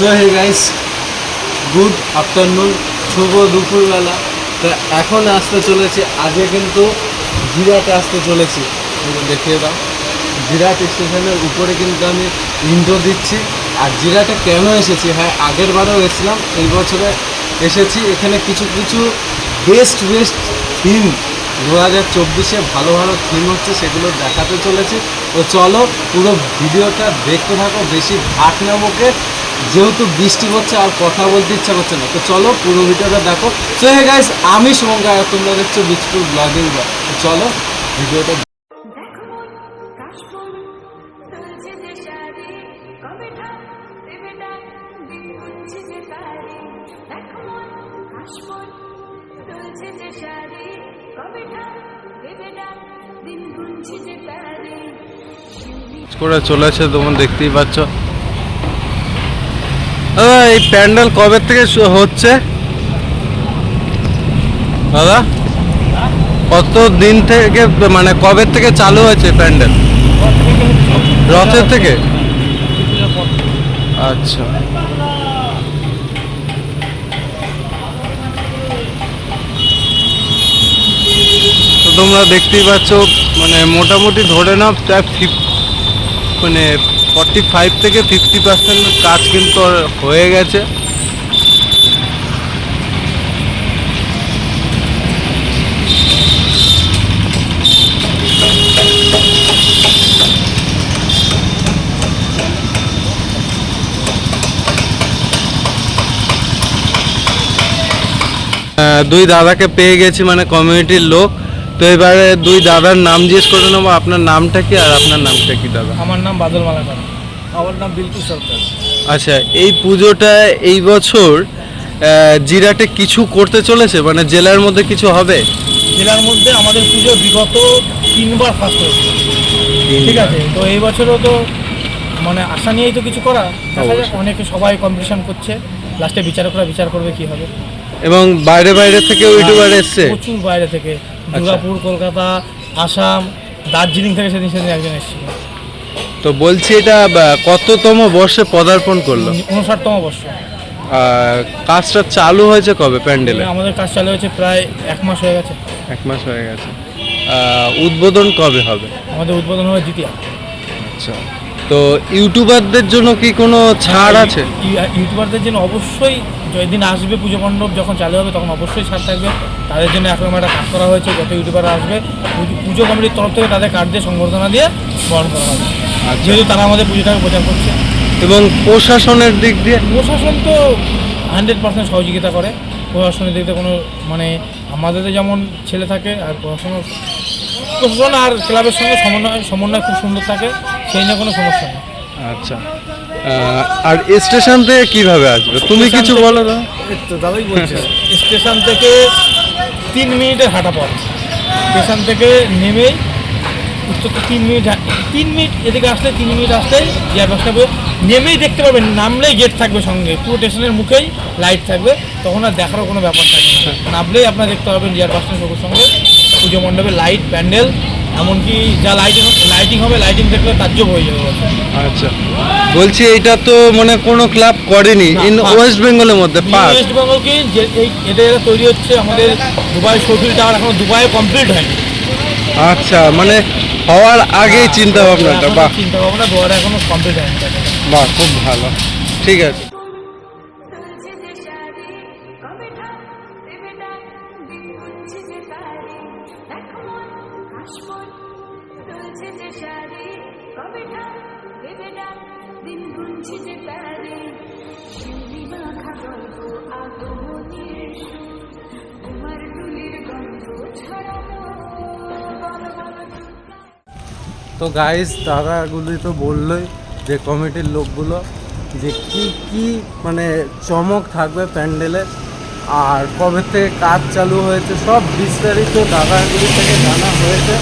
So hey guys good afternoon শুভ দুপুরবেলা। তো এখন আসতে চলেছি আজকে কিন্তু জিরাটে আসতে চলেছি। দেখিয়ে দাও জিরাট স্টেশনের উপরে কিন্তু আমি ইন্ট্রো দিচ্ছি। আর জিরাটে কেন এসেছি? হ্যাঁ আগের বারেও এসেছিলাম, এই বছরে এসেছি। এখানে কিছু কিছু বেস্ট বেস্ট থিম দু হাজার চব্বিশে ভালো ভালো থিম হচ্ছে, সেগুলো দেখাতে চলেছি। তো চলো, পুরো ভিডিওটা দেখতে থাকো, বেশি ভাট না যেহেতু বৃষ্টি হচ্ছে আর কথা বলতে ইচ্ছা করছে না তো চলো পুরো ভিডিওটা দেখো। সো হে গাইস আমি শুভঙ্কর আর তোমরা দেখছ বিচপুর ব্লগিং তো চলো ভিডিওটা মন মন করে। চলেছে তোমরা দেখতেই পাচ্ছ। এই প্যান্ডেল কবে থেকে হচ্ছে? দাদা, কত দিন থেকে মানে কবে থেকে চালু হয়েছে প্যান্ডেল? রথের থেকে? আচ্ছা। তো তোমরা দেখতেই পাচ্ছ মানে মোটামুটি ধরে নাও, প্রায় ফিফ মানে ফর্টি ফাইভ থেকে ফিফটি পার্সেন্ট কাজ কিন্তু হয়ে গেছে। দুই দাদাকে পেয়ে গেছি মানে কমিউনিটির লোক। তো এবারে দুই দাদার নাম জিজ্ঞেস করে নেব আপনার নামটা কি আর আপনার নামটা কি দাদা? আমার নাম বাদল মালাকার। আমার নাম বিলকু সরকার। আচ্ছা এই পুজোটা এই বছর জিরাটে কিছু করতে চলেছে? মানে জেলার মধ্যে কিছু হবে? জেলার মধ্যে আমাদের পুজো বিগত তিনবার ফার্স্ট হয়েছে ঠিক আছে তো এই বছরও তো মানে আশা নিয়েই তো কিছু করা। দেখা যাক অনেকে সবাই কম্পিটিশন করছে। লাস্টে বিচারকরা বিচার করবে কি হবে। এবং বাইরে বাইরে থেকে ইউটিউবার এসছে? প্রচুর বাইরে থেকে। দুর্গাপুর কলকাতা আসাম দার্জিলিং থেকে সেদিন সেদিন একজন এসেছিল। তো বলছি এটা কততম বর্ষে পদার্পণ করল? উনষাটতম বর্ষ। কাজটা চালু হয়েছে কবে প্যান্ডেলে? আমাদের কাজ চালু হয়েছে প্রায় এক মাস হয়ে গেছে। এক মাস হয়ে গেছে। উদ্বোধন কবে হবে? আমাদের উদ্বোধন হবে দ্বিতীয়। আচ্ছা। তো ইউটিউবারদের জন্য কি কোনো ছাড় আছে? ইউ- ইউটিউবারদের জন্য অবশ্যই যেদিন আসবে পুজো মণ্ডপ যখন চালু হবে তখন অবশ্যই ছাড় থাকবে। তাদের জন্য একরকম একটা কাজ করা হয়েছে যত ইউটিউবার আসবে পুজো- কমিটির তরফ থেকে তাদের কার্ড দিয়ে সংবর্ধনা দিয়ে বরণ করা হবে। আচ্ছা। যেহেতু তারা আমাদের পুজোটাকে প্রচার করছে। এবং প্রশাসনের দিক দিয়ে? প্রশাসন তো হান্ড্রেড পার্সেন্ট সহযোগিতা করে। প্রশাসনের দিক দিয়ে কোনো মানে আমাদের যেমন ছেলে থাকে আর প্রশাসন প্রশাসন আর ক্লাবের সঙ্গে সমন্বয় সমন্বয় খুব সুন্দর থাকে সেই নিয়ে কোনো সমস্যা নেই। আচ্ছা। আর স্টেশন থেকে কীভাবে আসবে? তুমি কিছু বলো তো। তো দাদাই বলছে। স্টেশন থেকে তিন মিনিটের হাঁটা পথ। স্টেশন থেকে নেমেই উত্তর তো তিন মিনিট তিন মিনিট এদিকে আসলে তিন মিনিট আসলেই জিয়ার বাসটা পেয়ে নেমেই দেখতে পাবেন নামলেই গেট থাকবে সঙ্গে। পুরো স্টেশনের মুখেই লাইট থাকবে। তখন আর দেখারও কোনো ব্যাপার থাকবে না। নামলেই আপনার দেখতে পাবেন জিয়ার বাসটা সঙ্গে সঙ্গে। পুজো মণ্ডপে লাইট প্যান্ডেল এমনকি যা লাইটিং লাইটিং হবে লাইটিং দেখলে তাজ্জব হয়ে যাবে আচ্ছা। বলছি এটা তো মানে কোনো ক্লাব করেনি ইন ওয়েস্ট বেঙ্গলের মধ্যে ওয়েস্ট বেঙ্গল কি এটা যেটা তৈরি হচ্ছে আমাদের দুবাই শফিল টাওয়ার এখন দুবাইয়ে কমপ্লিট হয়নি। আচ্ছা মানে হওয়ার আগেই চিন্তা ভাবনাটা বাহ। চিন্তা ভাবনা দুয়ারে এখনও কমপ্লিট হয়নি বাহ খুব ভালো। ঠিক আছে। যে শাড়ি কবে দিন তারি গল্প আগমনের সুর তোমার গন্ধ ছড়ানো তো গাইস দাদাগুলি তো বললোই যে কমিটির লোকগুলো যে কি কি মানে চমক থাকবে প্যান্ডেলে আর কবে থেকে কাজ চালু হয়েছে সব বিস্তারিত দাদাগুলি থেকে জানা হয়েছে।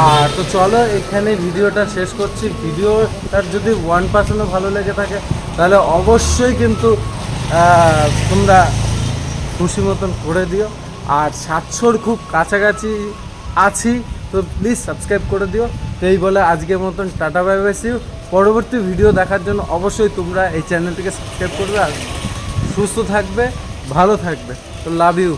আর তো চলো, এখানে ভিডিওটা শেষ করছি। ভিডিওটার যদি ওয়ান পার্সেন্টও ভালো লেগে থাকে, তাহলে অবশ্যই কিন্তু তোমরা খুশি মতন করে দিও। আর সাতশোর খুব কাছাকাছি আছি, তো প্লিজ সাবস্ক্রাইব করে দিও। তো এই বলে আজকের মতন tata bye bye see you পরবর্তী ভিডিও দেখার জন্য অবশ্যই তোমরা এই চ্যানেলটিকে সাবস্ক্রাইব করবে আর সুস্থ থাকবে, ভালো থাকবে। তো লাভ ইউ